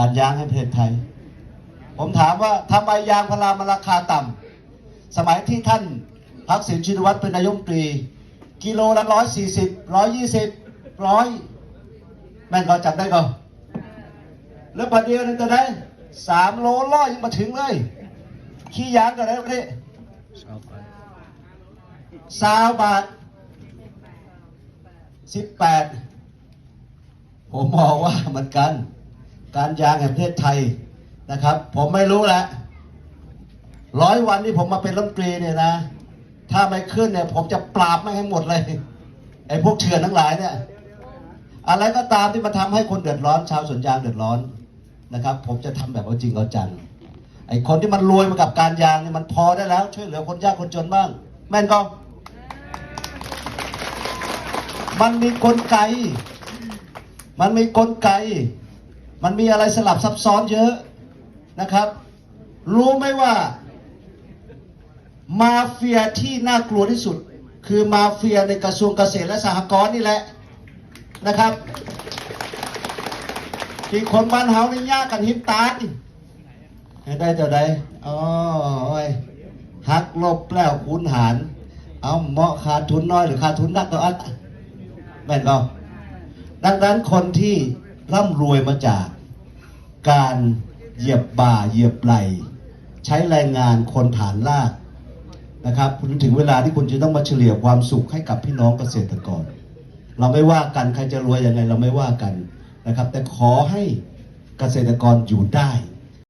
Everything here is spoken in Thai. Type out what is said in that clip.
การยางให้ประเทศไทย ผมถามว่าทำไมยางพารามันราคาต่ำสมัยที่ท่านทักษิณชินวัตรเป็นนายมตรี กิโลละร้อยสี่สิบร้อยยี่สิบร้อยแม่นก็จับได้ก็แล้วปัจจุบันนี้จะได้สามโลร้อยยังมาถึงเลย ขี้ยางก็ได้ประเทศสาวบาทสิบแปดผมมองว่าเหมันกัน การยางแห่งประเทศไทยนะครับ ผมไม่รู้แหละร้อยวันที่ผมมาเป็นรัฐมนตรีเนี่ยนะ ถ้าไม่ขึ้นเนี่ย ผมจะปราบไม่ให้หมดเลยไอ้พวกเถื่อนทั้งหลายเนี่ย อะไรก็ตามที่มาทำให้คนเดือดร้อน ชาวสวนยางเดือดร้อนนะครับ ผมจะทำแบบเอาจริงเอาจังไอ้คนที่มันรวยมากับการยางเนี่ยมันพอได้แล้ว ช่วยเหลือคนยากคนจนบ้าง แม่นก็มันมีกลไก มันมีกลไก มันมีอะไรสลับซับซ้อนเยอะนะครับ รู้ไหมว่า มาเฟียที่น่ากลัวที่สุด คือมาเฟียในกระทรวงเกษตรและสหกรณ์นี่แหละนะครับที่คนบ้านเฮานี่ยากกันหินตาดได้เท่าใดอ๋อโอ้ยหักลบแล้วคูณหาร เอาเหมาะขาดทุนน้อยหรือขาดทุนนักก็อันแม่นก็ดังนั้นคนที่ ร่ำรวยมาจากการเหยียบบ่าเหยียบไหลใช้แรงงานคนฐานลากนะครับคุณถึงเวลาที่คุณจะต้องมาเฉลี่ยความสุขให้กับพี่น้องเกษตรกร เราไม่ว่ากันใครจะรวยยังไงเราไม่ว่ากันนะครับ แต่ขอให้เกษตรกรอยู่ได้